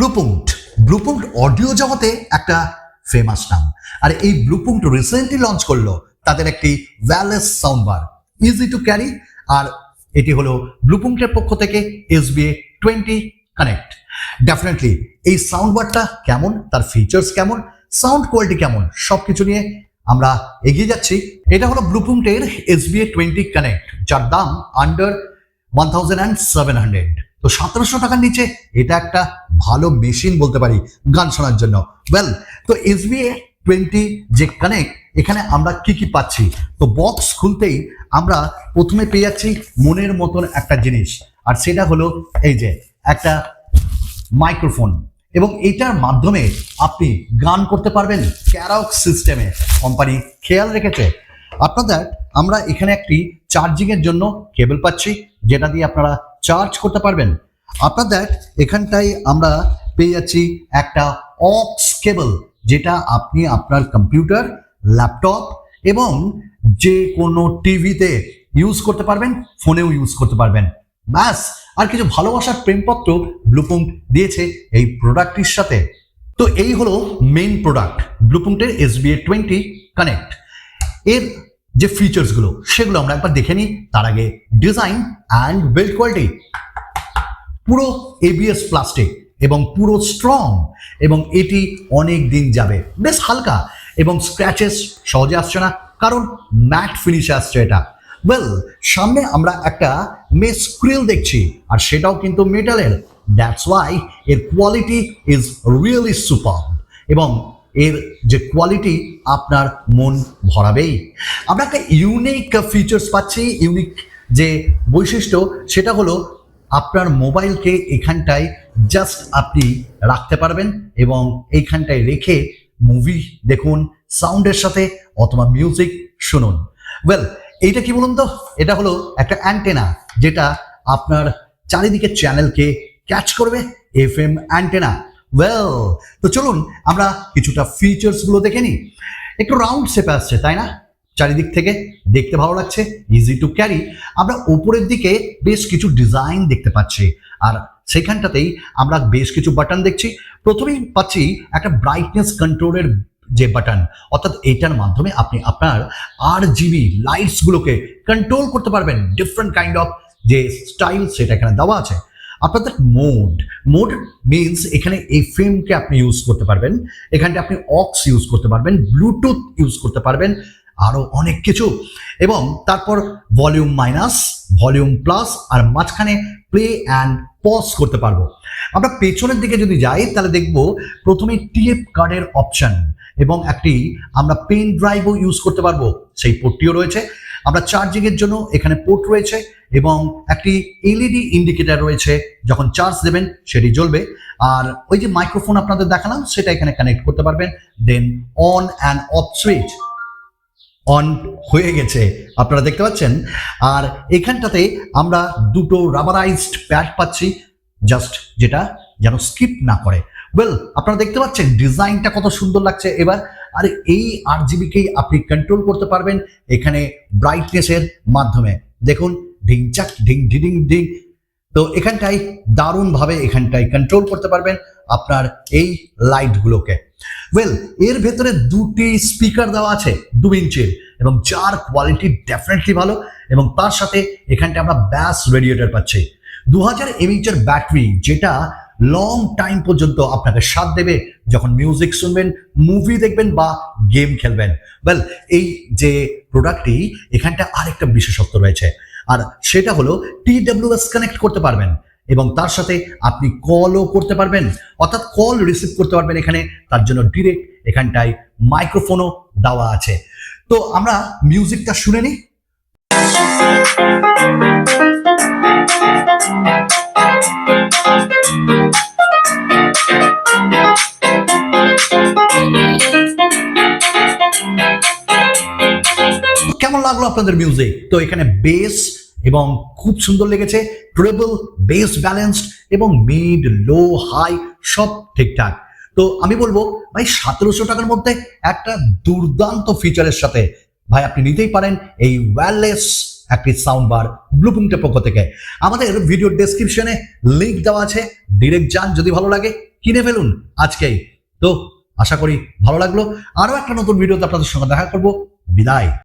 ব্লুপুঙ্ট ব্লুপুঙ্ট audio জগতে একটা famous নাম। আর এই ব্লুপুঙ্ট রিসেন্টলি লঞ্চ করল তাদের একটি wireless sound bar easy to carry আর এটি হলো ব্লুপুঙ্টের পক্ষ থেকে এসবিএ টোয়েন্টি কানেক্ট ডেফিনেটলি এই সাউন্ড বারটা কেমন? তার ফিচার্স কেমন? সাউন্ড কোয়ালিটি কেমন? সব কিছু নিয়ে আমরা এগিয়ে যাচ্ছি। এটা হলো ব্লুপুঙ্টের এসবিএ টোয়েন্টি কানেক্ট যার দাম under one thousand and seven hundred তো সতেরোশো টাকার নিচে এটা একটা ভালো মেশিন বলতে পারি গান শোনার জন্য। ওয়েল তো এসবিএ টোয়েন্টি যে কানেক্ট এখানে আমরা কি কি পাচ্ছি? তো বক্স খুলতেই আমরা প্রথমে পেয়ে যাচ্ছি মনের মতন একটা জিনিস। আর সেটা হলো এই যে একটা মাইক্রোফোন এবং এইটার মাধ্যমে আপনি গান করতে পারবেন ক্যারক সিস্টেমে কোম্পানি খেয়াল রেখেছে। আপনাদের, আমরা এখানে একটি চার্জিংয়ের জন্য কেবল পাচ্ছি, যেটা দিয়ে আপনারা চার্জ করতে পারবেন। আপনাদের এখানটায় আমরা পেয়ে যাচ্ছি একটা অক্স কেবল যেটা আপনি আপনার কম্পিউটার ল্যাপটপ এবং যে কোনো টিভিতে ইউজ করতে পারবেন ফোনেও ইউজ করতে পারবেন। ব্যাস, আর কিছু ভালোবাসার প্রেমপত্র ব্লুপুঙ্ক দিয়েছে এই প্রোডাক্টটির সাথে। তো এই হলো মেইন প্রোডাক্ট ব্লুপুঙ্কের এসবিএ টোয়েন্টি কানেক্ট এর যে ফিচার্সগুলো সেগুলো আমরা একবার দেখে নিই। তার আগে ডিজাইন অ্যান্ড বিল্ড কোয়ালিটি পুরো এবিএস প্লাস্টিক এবং পুরো স্ট্রং এবং এটি অনেক দিন যাবে। বেশ হালকা এবং স্ক্র্যাচেস সহজে আসছে না, কারণ ম্যাট ফিনিশে আসছে এটা। ওয়েল সামনে আমরা একটা মেস স্ক্রিল দেখছি, আর সেটাও কিন্তু মেটালের দ্যাটস ওয়াই এর কোয়ালিটি ইজ রিয়েলি সুপার এবং এর যে কোয়ালিটি আপনার মন ভরাবেই। আমরা একটা ইউনিক ফিচার্স পাচ্ছি ইউনিক যে বৈশিষ্ট্য, সেটা হলো আপনার মোবাইলকে এখানটায় জাস্ট আপনি রাখতে পারবেন এবং এইখানটায় রেখে মুভি দেখুন সাউন্ডের সাথে অথবা মিউজিক শুনুন। ওয়েল এইটা কি বলুন তো? এটা হলো একটা অ্যান্টেনা যেটা আপনার চারিদিকে চ্যানেলকে ক্যাচ করবে এফ এম অ্যান্টেনা ওয়েল তো চলুন আমরা কিছুটা ফিচার্সগুলো দেখে নিই। একটু রাউন্ড শেপে আসছে, তাই না? চারিদিক থেকে দেখতে ভালো লাগছে ইজি টু ক্যারি আমরা উপরের দিকে বেশ কিছু ডিজাইন দেখতে পাচ্ছি, আর সেখানটাতেই আমরা বেশ কিছু বাটন দেখছি। প্রথমেই পাচ্ছি একটা ব্রাইটনেস কন্ট্রোলের যে বাটন অর্থাৎ এইটার মাধ্যমে আপনি আপনার আর জিবি লাইটসগুলোকে কন্ট্রোল করতে পারবেন। ডিফারেন্ট কাইন্ড অফ যে স্টাইল সেটা এখানে দেওয়া আছে। আপনাদের মোড মোড মিনস এখানে এই ফিল্মকে আপনি ইউজ করতে পারবেন, এখানটা আপনি অক্স ইউজ করতে পারবেন ব্লুটুথ ইউজ করতে পারবেন আরও অনেক কিছু। এবং তারপর ভলিউম মাইনাস ভলিউম প্লাস আর মাঝখানে প্লে অ্যান্ড পজ করতে পারব। আমরা পেছনের দিকে যদি যাই, তাহলে দেখব প্রথমে টিএফ কার্ডের অপশন এবং একটি আমরা পেন ড্রাইভও ইউজ করতে পারব। সেই পোর্টটিও রয়েছে। আমরা চার্জিং এর জন্য এখানে পোর্ট রয়েছে এবং একটি এলইডি ইন্ডিকেটর রয়েছে, যখন চার্জ দেবেন সেটি জ্বলবে। আর ওই যে মাইক্রোফোন আপনাদের দেখালাম, সেটা এখানে কানেক্ট করতে পারবেন। Then on and off switch on হয়ে গেছে, আপনারা দেখতে পাচ্ছেন। আর এখানটাতে আমরা দুটো রাবারাইজড প্যাড পাচ্ছি জাস্ট যেটা যেন স্কিপ না করে। ওয়েল আপনারা দেখতে পাচ্ছেন ডিজাইনটা কত সুন্দর লাগছে। এবার আর এই আর জিবিকেই আপনি কন্ট্রোল করতে পারবেন এখানে ব্রাইটনেসের মাধ্যমে। দেখুন, ঢিং চাক, ঢিং ঢিডিং ঢিং তো এখানটাই দারুণভাবে এখানটায় কন্ট্রোল করতে পারবেন আপনার এই লাইটগুলোকে ওয়েল এর ভেতরে দুটি স্পিকার দেওয়া আছে, দু ইঞ্চির, এবং যার কোয়ালিটি ডেফিনেটলি ভালো, এবং তার সাথে এখানটা আমরা ব্যাস রেডিয়েটর পাচ্ছি। দু হাজার এমএইচের ব্যাটারি যেটা লং টাইম পর্যন্ত আপনাকে সাথ দেবে যখন মিউজিক শুনবেন মুভি দেখবেন বা গেম খেলবেন। ওয়েল এই যে প্রোডাক্টটি এখানটা আরেকটা বিশেষত্ব রয়েছে। আর সেটা হলো টিডব্লিউএস কানেক্ট করতে পারবেন এবং তার সাথে আপনি কলও করতে পারবেন। অর্থাৎ কল রিসিভ করতে পারবেন এখানে, তার জন্য ডিরেক্ট এখানটায় মাইক্রোফোনও দেওয়া আছে। তো আমরা মিউজিকটা শুনে নিই। কেমন লাগল আপনাদের মিউজিক তো এখানে বেস এবং খুব সুন্দর লেগেছে ট্রেবল বেস ব্যালেন্সড এবং মিড লো হাই সব ঠিকঠাক। তো আমি বলব, ভাই, সতেরোশো টাকার মধ্যে একটা দুর্দান্ত ফিচারের সাথে। ভাই, আপনি নিতেই পারেন এই ওয়্যারলেস একটি সাউন্ড বার ব্লুপুংটের পক্ষ থেকে। আমাদের ভিডিও ডেসক্রিপশনে লিঙ্ক দেওয়া আছে। ডিরেক্ট যান, যদি ভালো লাগে, কিনে ফেলুন আজকেই। তো, আশা করি ভালো লাগল। আরও একটা নতুন ভিডিওতে আপনাদের সঙ্গে দেখা করব। বিদায়।